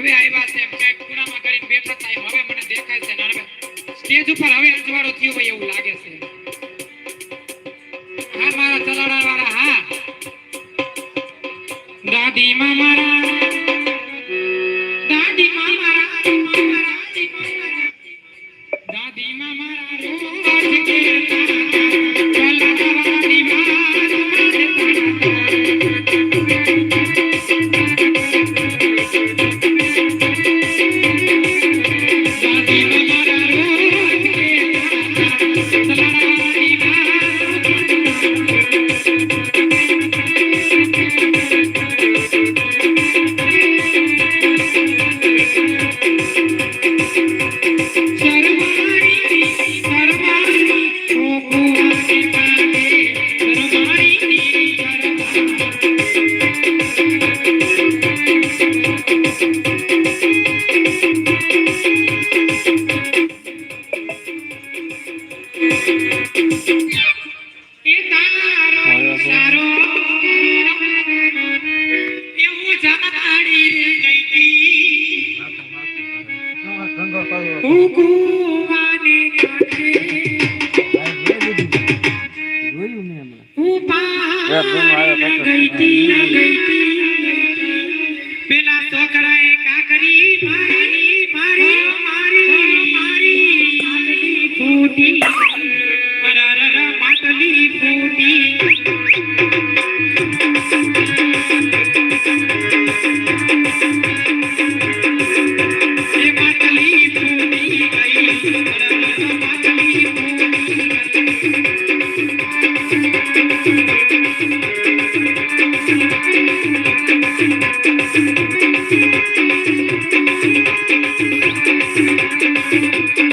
હવે આવ્યા છે એમ ખૂણામાં કરીને બેઠા થાય હવે મને દેખાય છે નાના સ્ટેજ ઉપર હવે અજવાળો થયો ભાઈ એવું લાગે છે હા મારા ચલાડા વાળા હા દાદી માં મારા દાદી માં મારા દાદી મારા માં જાણી રે ગઈ ઉગુવાને કાંઠે ઊભા ગઈ તી ગઈ તી Thank you.